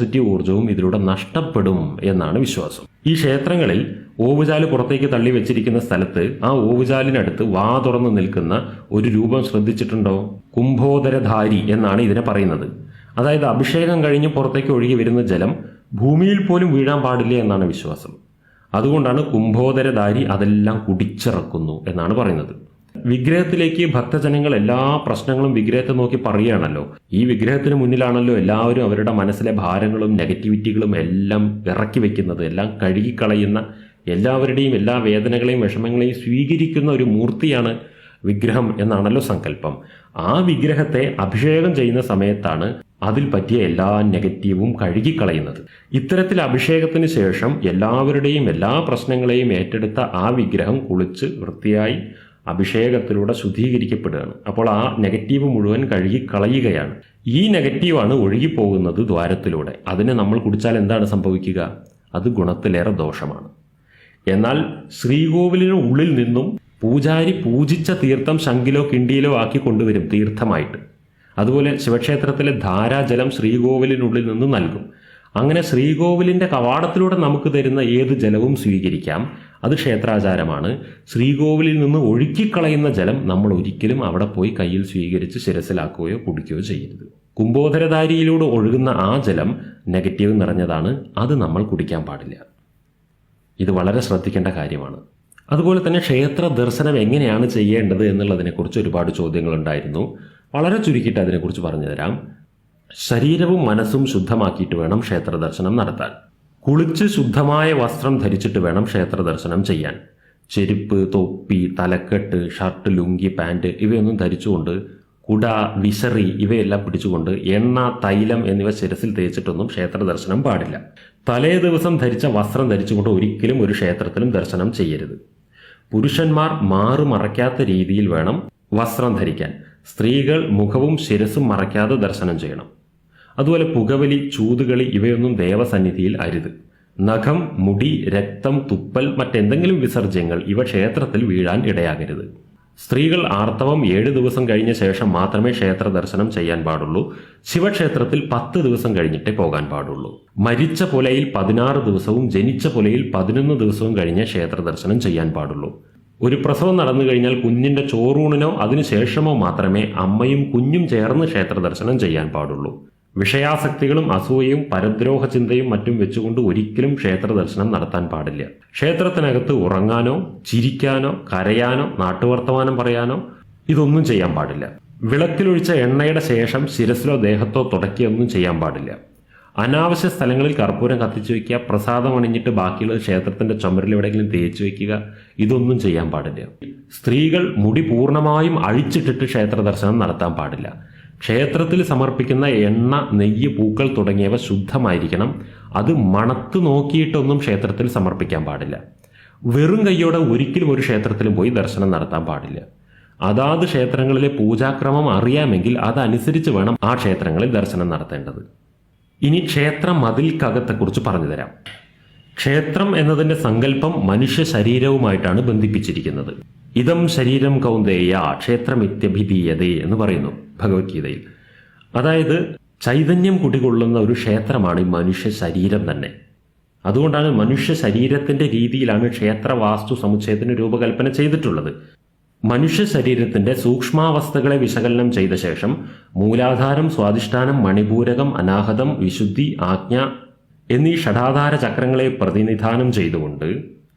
Positive ഊർജവും ഇതിലൂടെ നഷ്ടപ്പെടും എന്നാണ് വിശ്വാസം. ഈ ക്ഷേത്രങ്ങളിൽ ഓവുചാൽ പുറത്തേക്ക് തള്ളി വെച്ചിരിക്കുന്ന സ്ഥലത്ത് ആ ഓവുചാലിനടുത്ത് വാ തുറന്ന് നിൽക്കുന്ന ഒരു രൂപം ശ്രദ്ധിച്ചിട്ടുണ്ടോ? കുംഭോദരധാരി എന്നാണ് ഇതിനെ പറയുന്നത്. അതായത് അഭിഷേകം കഴിഞ്ഞ് പുറത്തേക്ക് ഒഴുകി വരുന്ന ജലം ഭൂമിയിൽ പോലും വീഴാൻ പാടില്ല എന്നാണ് വിശ്വാസം. അതുകൊണ്ടാണ് കുംഭോദരധാരി അതെല്ലാം കുടിച്ചിറക്കുന്നു എന്നാണ് പറയുന്നത്. വിഗ്രഹത്തിലേക്ക് ഭക്തജനങ്ങൾ എല്ലാ പ്രശ്നങ്ങളും വിഗ്രഹത്തെ നോക്കി പറയുകയാണല്ലോ. ഈ വിഗ്രഹത്തിന് മുന്നിലാണല്ലോ എല്ലാവരും അവരുടെ മനസ്സിലെ ഭാരങ്ങളും നെഗറ്റിവിറ്റികളും എല്ലാം ഇറക്കി വെക്കുന്നത്. എല്ലാം കഴുകിക്കളയുന്ന എല്ലാവരുടെയും എല്ലാ വേദനകളെയും വിഷമങ്ങളെയും സ്വീകരിക്കുന്ന ഒരു മൂർത്തിയാണ് വിഗ്രഹം എന്നാണല്ലോ സങ്കല്പം. ആ വിഗ്രഹത്തെ അഭിഷേകം ചെയ്യുന്ന സമയത്താണ് അതിൽ പറ്റിയ എല്ലാ നെഗറ്റീവും കഴുകിക്കളയുന്നത്. ഇത്തരത്തിൽ അഭിഷേകത്തിന് ശേഷം എല്ലാവരുടെയും എല്ലാ പ്രശ്നങ്ങളെയും ഏറ്റെടുത്ത ആ വിഗ്രഹം കുളിച്ച് വൃത്തിയായി അഭിഷേകത്തിലൂടെ ശുദ്ധീകരിക്കപ്പെടുകയാണ്. അപ്പോൾ ആ നെഗറ്റീവ് മുഴുവൻ കഴുകി കളയുകയാണ് ഈ നെഗറ്റീവാണ് ഒഴുകിപ്പോകുന്നത് ദ്വാരത്തിലൂടെ. അതിനെ നമ്മൾ കുടിച്ചാൽ എന്താണ് സംഭവിക്കുക? അത് ഗുണത്തിലേറെ ദോഷമാണ്. എന്നാൽ ശ്രീകോവിലിന് ഉള്ളിൽ നിന്നും പൂജാരി പൂജിച്ച തീർത്ഥം ശങ്കിലോ കിണ്ടിയിലോ ആക്കി കൊണ്ടുവരും തീർത്ഥമായിട്ട്. അതുപോലെ ശിവക്ഷേത്രത്തിലെ ധാരാജലം ശ്രീകോവിലിനുള്ളിൽ നിന്ന് നൽകും. അങ്ങനെ ശ്രീകോവിലിന്റെ കവാടത്തിലൂടെ നമുക്ക് തരുന്ന ഏത് ജലവും സ്വീകരിക്കാം. അത് ക്ഷേത്രാചാരമാണ്. ശ്രീകോവിലിൽ നിന്ന് ഒഴുക്കിക്കളയുന്ന ജലം നമ്മൾ ഒരിക്കലും അവിടെ പോയി കയ്യിൽ സ്വീകരിച്ച് ശിരസിലാക്കുകയോ കുടിക്കുകയോ ചെയ്യരുത്. കുംഭോധരധാരിയിലൂടെ ഒഴുകുന്ന ആ ജലം നെഗറ്റീവ് നിറഞ്ഞതാണ്. അത് നമ്മൾ കുടിക്കാൻ പാടില്ല. ഇത് വളരെ ശ്രദ്ധിക്കേണ്ട കാര്യമാണ്. അതുപോലെ തന്നെ ക്ഷേത്ര ദർശനം എങ്ങനെയാണ് ചെയ്യേണ്ടത് എന്നുള്ളതിനെക്കുറിച്ച് ഒരുപാട് ചോദ്യങ്ങളുണ്ടായിരുന്നു. വളരെ ചുരുക്കിയിട്ട് അതിനെക്കുറിച്ച് പറഞ്ഞുതരാം ശരീരവും മനസ്സും ശുദ്ധമാക്കിയിട്ട് വേണം ക്ഷേത്ര ദർശനം നടത്താൻ. കുളിച്ച് ശുദ്ധമായ വസ്ത്രം ധരിച്ചിട്ട് വേണം ക്ഷേത്ര ദർശനം ചെയ്യാൻ. ചെരുപ്പ് തൊപ്പി തലക്കെട്ട് ഷർട്ട് ലുങ്കി പാന്റ് ഇവയൊന്നും ധരിച്ചുകൊണ്ട് കുട വിശറി ഇവയെല്ലാം പിടിച്ചുകൊണ്ട് എണ്ണ തൈലം എന്നിവ ശിരസിൽ തേച്ചിട്ടൊന്നും ക്ഷേത്ര ദർശനം പാടില്ല. തലേ ദിവസം ധരിച്ച വസ്ത്രം ധരിച്ചുകൊണ്ട് ഒരിക്കലും ഒരു ക്ഷേത്രത്തിലും ദർശനം ചെയ്യരുത്. പുരുഷന്മാർ മാറു മറയ്ക്കാത്ത രീതിയിൽ വേണം വസ്ത്രം ധരിക്കാൻ. സ്ത്രീകൾ മുഖവും ശിരസും മറയ്ക്കാതെ ദർശനം ചെയ്യണം. അതുപോലെ പുകവലി ചൂതുകളി ഇവയൊന്നും ദേവസന്നിധിയിൽ അരുത്. നഖം മുടി രക്തം തുപ്പൽ മറ്റെന്തെങ്കിലും വിസർജ്യങ്ങൾ ഇവ ക്ഷേത്രത്തിൽ വീഴാൻ ഇടയാകരുത്. സ്ത്രീകൾ ആർത്തവം ഏഴ് ദിവസം കഴിഞ്ഞ ശേഷം മാത്രമേ ക്ഷേത്ര ദർശനം ചെയ്യാൻ പാടുള്ളൂ. ശിവക്ഷേത്രത്തിൽ പത്ത് ദിവസം കഴിഞ്ഞിട്ടേ പോകാൻ പാടുള്ളൂ. മരിച്ച പുലയിൽ പതിനാറ് ദിവസവും ജനിച്ച പുലയിൽ പതിനൊന്ന് ദിവസവും കഴിഞ്ഞ് ക്ഷേത്ര ദർശനം ചെയ്യാൻ പാടുള്ളൂ. ഒരു പ്രസവം നടന്നു കഴിഞ്ഞാൽ കുഞ്ഞിന്റെ ചോറൂണിനോ അതിനുശേഷമോ മാത്രമേ അമ്മയും കുഞ്ഞും ചേർന്ന് ക്ഷേത്ര ദർശനം ചെയ്യാൻ പാടുള്ളൂ. വിഷയാസക്തികളും അസൂയയും പരദ്രോഹ ചിന്തയും മറ്റും വെച്ചുകൊണ്ട് ഒരിക്കലും ക്ഷേത്ര ദർശനം നടത്താൻ പാടില്ല. ക്ഷേത്രത്തിനകത്ത് ഉറങ്ങാനോ ചിരിക്കാനോ കരയാനോ നാട്ടുവർത്തമാനം പറയാനോ ഇതൊന്നും ചെയ്യാൻ പാടില്ല. വിളക്കിലൊഴിച്ച എണ്ണയുടെ ശേഷം ശിരസിലോ ദേഹത്തോ തുടക്കിയൊന്നും ചെയ്യാൻ പാടില്ല. അനാവശ്യ സ്ഥലങ്ങളിൽ കർപ്പൂരം കത്തിച്ചു വയ്ക്കുക പ്രസാദം അണിഞ്ഞിട്ട് ബാക്കിയുള്ള ക്ഷേത്രത്തിന്റെ ചുമരിൽ എവിടെയെങ്കിലും തേച്ചു വയ്ക്കുക ഇതൊന്നും ചെയ്യാൻ പാടില്ല. സ്ത്രീകൾ മുടി പൂർണമായും അഴിച്ചിട്ടിട്ട് ക്ഷേത്ര ദർശനം നടത്താൻ പാടില്ല. ക്ഷേത്രത്തിൽ സമർപ്പിക്കുന്ന എണ്ണ നെയ്യ് പൂക്കൾ തുടങ്ങിയവ ശുദ്ധമായിരിക്കണം. അത് മണത്ത് നോക്കിയിട്ടൊന്നും ക്ഷേത്രത്തിൽ സമർപ്പിക്കാൻ പാടില്ല. വെറും കൈയോടെ ഒരിക്കലും ഒരു ക്ഷേത്രത്തിൽ പോയി ദർശനം നടത്താൻ പാടില്ല. അതാത് ക്ഷേത്രങ്ങളിലെ പൂജാക്രമം അറിയാമെങ്കിൽ അതനുസരിച്ച് വേണം ആ ക്ഷേത്രങ്ങളിൽ ദർശനം നടത്തേണ്ടത്. ഇനി ക്ഷേത്ര മതിൽക്കകത്തെക്കുറിച്ച് പറഞ്ഞുതരാം. ക്ഷേത്രം എന്നതിന്റെ സങ്കല്പം മനുഷ്യ ശരീരവുമായിട്ടാണ് ബന്ധിപ്പിച്ചിരിക്കുന്നത്. ഇതം ശരീരം കൗന്ദേയ ക്ഷേത്രമിത്യഭിധീയതേ എന്ന് പറയുന്നു. ഭഗവത്ഗീതയിൽ. അതായത് ചൈതന്യം കുടികൊള്ളുന്ന ഒരു ക്ഷേത്രമാണ് ഈ മനുഷ്യ ശരീരം തന്നെ. അതുകൊണ്ടാണ് മനുഷ്യ ശരീരത്തിന്റെ രീതിയിലാണ് ക്ഷേത്ര വാസ്തു സമുച്ചയത്തിന് രൂപകൽപ്പന ചെയ്തിട്ടുള്ളത്. മനുഷ്യ ശരീരത്തിന്റെ സൂക്ഷ്മാവസ്ഥകളെ വിശകലനം ചെയ്ത ശേഷം മൂലാധാരം സ്വാധിഷ്ഠാനം മണിപൂരകം അനാഹതം വിശുദ്ധി ആജ്ഞ എന്നീ ഷടാധാര ചക്രങ്ങളെ പ്രതിനിധാനം ചെയ്തുകൊണ്ട്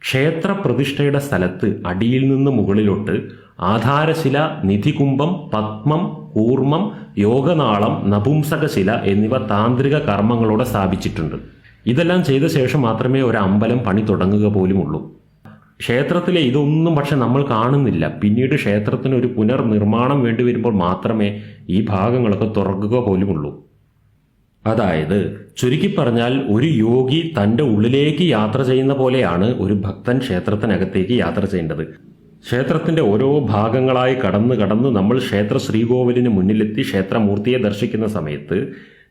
ക്ഷേത്ര പ്രതിഷ്ഠയുടെ സ്ഥലത്ത് അടിയിൽ നിന്ന് മുകളിലോട്ട് ആധാരശില നിധികുംഭം പത്മം കൂർമ്മം യോഗനാളം നപുംസകശില എന്നിവ താന്ത്രിക കർമ്മങ്ങളോടെ സ്ഥാപിച്ചിട്ടുണ്ട്. ഇതെല്ലാം ചെയ്ത ശേഷം മാത്രമേ ഒരു അമ്പലം പണി തുടങ്ങുക പോലുമുള്ളൂ. ക്ഷേത്രത്തിലെ ഇതൊന്നും പക്ഷെ നമ്മൾ കാണുന്നില്ല. പിന്നീട് ക്ഷേത്രത്തിന് ഒരു പുനർനിർമ്മാണം വേണ്ടി വരുമ്പോൾ മാത്രമേ ഈ ഭാഗങ്ങളൊക്കെ തുറക്കുക പോലുമുള്ളൂ. അതായത് ചുരുക്കി പറഞ്ഞാൽ ഒരു യോഗി തന്റെ ഉള്ളിലേക്ക് യാത്ര ചെയ്യുന്ന പോലെയാണ് ഒരു ഭക്തൻ ക്ഷേത്രത്തിനകത്തേക്ക് യാത്ര ചെയ്യേണ്ടത്. ക്ഷേത്രത്തിന്റെ ഓരോ ഭാഗങ്ങളായി കടന്ന് കടന്ന് നമ്മൾ ക്ഷേത്ര ശ്രീകോവിലിന് മുന്നിലെത്തി ക്ഷേത്രമൂർത്തിയെ ദർശിക്കുന്ന സമയത്ത്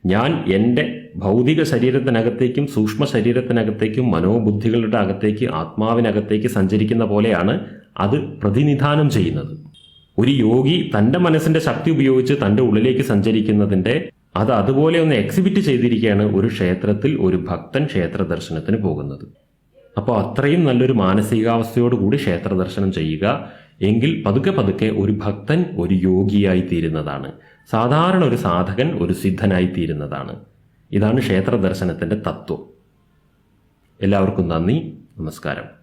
ഞാൻ എന്റെ ഭൗതിക ശരീരത്തിനകത്തേക്കും സൂക്ഷ്മ ശരീരത്തിനകത്തേക്കും മനോബുദ്ധികളുടെ അകത്തേക്ക് ആത്മാവിനകത്തേക്ക് സഞ്ചരിക്കുന്ന പോലെയാണ് അത് പ്രതിനിധാനം ചെയ്യുന്നത്. ഒരു യോഗി തന്റെ മനസ്സിന്റെ ശക്തി ഉപയോഗിച്ച് തന്റെ ഉള്ളിലേക്ക് സഞ്ചരിക്കുന്നതിന്റെ അത് അതുപോലെ ഒന്ന് എക്സിബിറ്റ് ചെയ്തിരിക്കുകയാണ് ഒരു ക്ഷേത്രത്തിൽ ഒരു ഭക്തൻ ക്ഷേത്ര ദർശനത്തിന് പോകുന്നത്. അപ്പോൾ അത്രയും നല്ലൊരു മാനസികാവസ്ഥയോടുകൂടി ക്ഷേത്ര ദർശനം ചെയ്യുക. എങ്കിൽ പതുക്കെ പതുക്കെ ഒരു ഭക്തൻ ഒരു യോഗിയായി തീരുന്നതാണ്. സാധാരണ ഒരു സാധകൻ ഒരു സിദ്ധനായി തീരുന്നതാണ്. ഇതാണ് ക്ഷേത്ര ദർശനത്തിന്റെ തത്വം. എല്ലാവർക്കും നന്ദി. നമസ്കാരം.